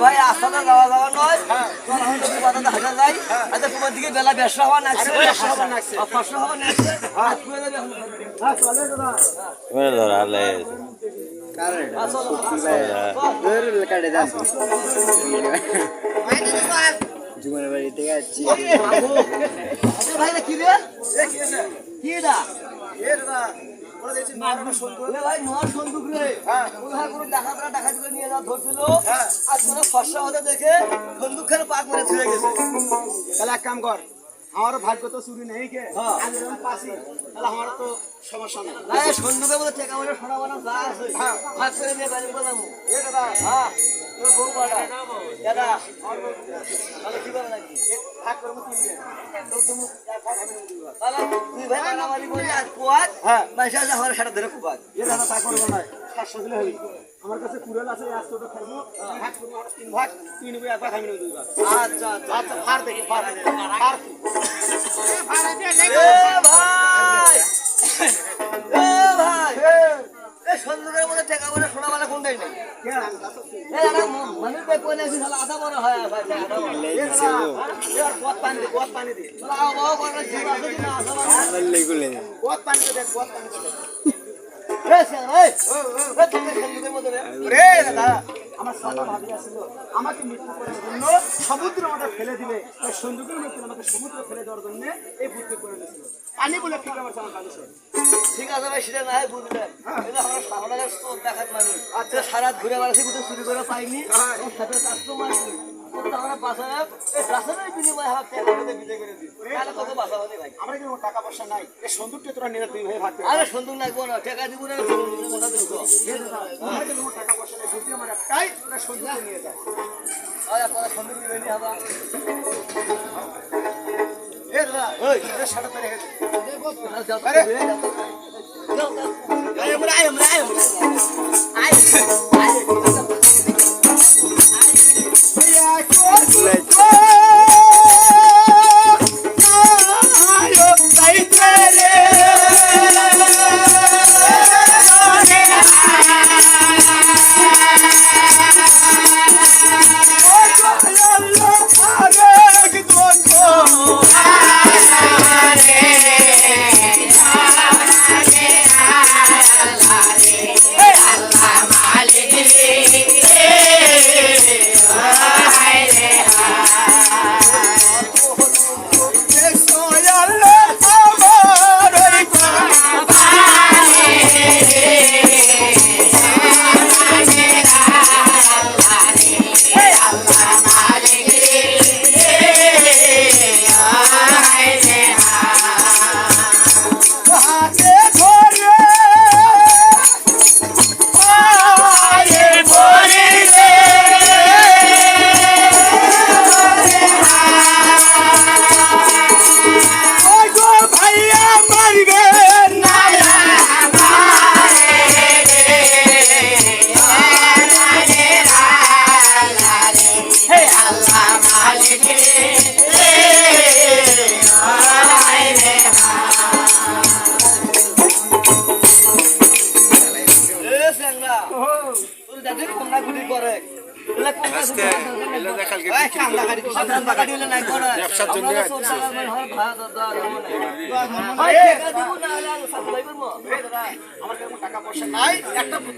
ভাই আস্তাতে যাওয়া যাওয়া নয়। চল এখন যদি বাজারে হাঁটা যাই। আচ্ছা তোমার দিকে বেলা ব্যবসা হওয়া নাচছে ব্যবসা হওয়া নাচছে। ফসল হওয়া। হ্যাঁ। মেরে ধরা হ্যাঁ। জীবনের বাড়ি থেকে আসছি আচ্ছা ভাই কি রে? কি ওরে ভাই নোয়ার সন্দুক রে। ওই ভাই কোনো ডাকাতরা ডাকাতি করে নিয়ে যাওয়া ধরছিল। আর ফসা হতে দেখে সন্দুক খেলে পাক মেরে ছিঁড়ে গেছে। তাহলে এক কাম কর আমার ভাগ্য তো চুরি নেই কে? হ্যাঁ। আমি যখন পাসি তাহলে আমার তো সমস্যা নেই। মধ্যে টেকা মানে সোনা বানা যা আছে। হ্যাঁ। ভাগ করে নিয়ে বাড়ি বললাম এ দাদা হ্যাঁ। তোর বউ পাড়া দাদা। তাহলে কি নাকি ভাগ তো তুমি তাহলে তুই ভাই কুয়াত হ্যাঁ। আমার ধরে কুয়াত এ দাদা তা করব না। সাতশো দিলে হবি আমার কাছে কুড়েল আছে আজ খাইবো। ভাগ করব তিন ভাগ তুই নিবি এক ভাগ আমি নেব দুই ভাগ। আচ্ছা আচ্ছা। আচ্ছা দেখি ভাই মধ্যে টেকা মানে সোনা নেই মানুষ দেখ কোনে আছে শালা আধা বড় হয় ভাই আধা বড়। কত পানি দে কত পানি দে। শালা বাবা করে জীব আছে কিনা আধা বড় কত পানি দে কত পানি দে আমার সাথে আমাকে মৃত্যু করার জন্য সমুদ্রের মধ্যে ফেলে দিবে। এই সন্দুকের মধ্যে আমাকে সমুদ্রে ফেলে দেওয়ার জন্য এই বুদ্ধি করে নিয়েছিল পানি বলে ঠিক আমার আমার আছে ভাই সেটা না হয়। বুঝলেন এটা আমরা সামনের স্টোর দেখাত মানুষ আচ্ছা। ঘুরে বেড়াচ্ছি কোথাও চুরি করে পাইনি। ওর সাথে কাস্টমার আমরা বাসায় রাসায়নিক বিনিময় হাত টাকা দিয়ে করে দিই তাহলে তোকে বাঁচাবো নি ভাই। আমরা কিন্তু টাকা পয়সা নাই। এই সন্দুকটা তোরা নিয়ে ভাই করে আরে সুন্দর লাগবো না টাকা দিব না কথা দিব? টাকা পয়সা নেই আমার একটাই তোরা নিয়ে যা। আরে আপনারা সুন্দর নিবে নি হবা এ দাদা ওই এর সাথে ধরে হেঁটে আরে আয় আমরা আয় আমরা আয় আমরা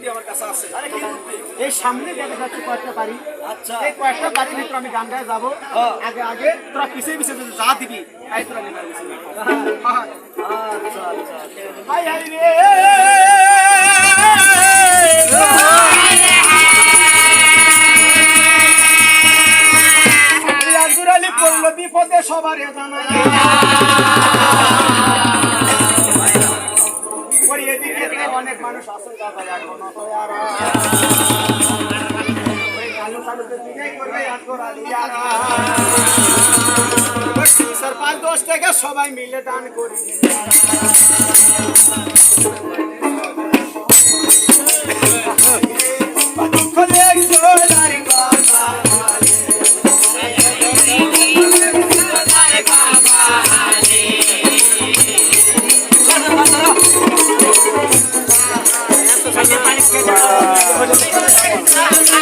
আমার কাছে আছে আরে কি বুদ্ধি? এই সামনে দেখা যাচ্ছে কয়েকটা বাড়ি আচ্ছা এই কয়েকটা বাড়ির ভিতরে আমি গান গায়ে যাব হ্যাঁ। আগে আগে তোরা পিছিয়ে পিছিয়ে যদি যা দিবি তাই তোরা। হ্যাঁ। আচ্ছা আচ্ছা। হাই হাই রে সবার জানা ওই এদিকে তো অনেক মানুষ আছে দাদা এখনও তো আর কালো কালোতে দিকে করবে আব্দুল আলী আর পাঁচ দশ টাকা সবাই মিলে দান করি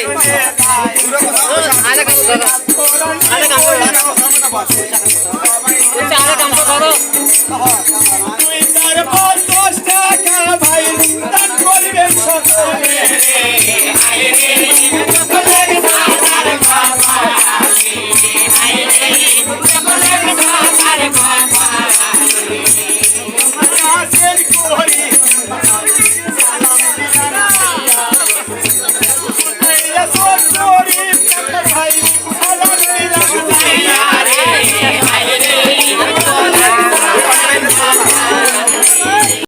ভাই আরে কাম করো আরে কাম করো আরে কাম করো তুই তারপর দশ টাকা ভাই দান করবে সকলে আয় রে আয় রে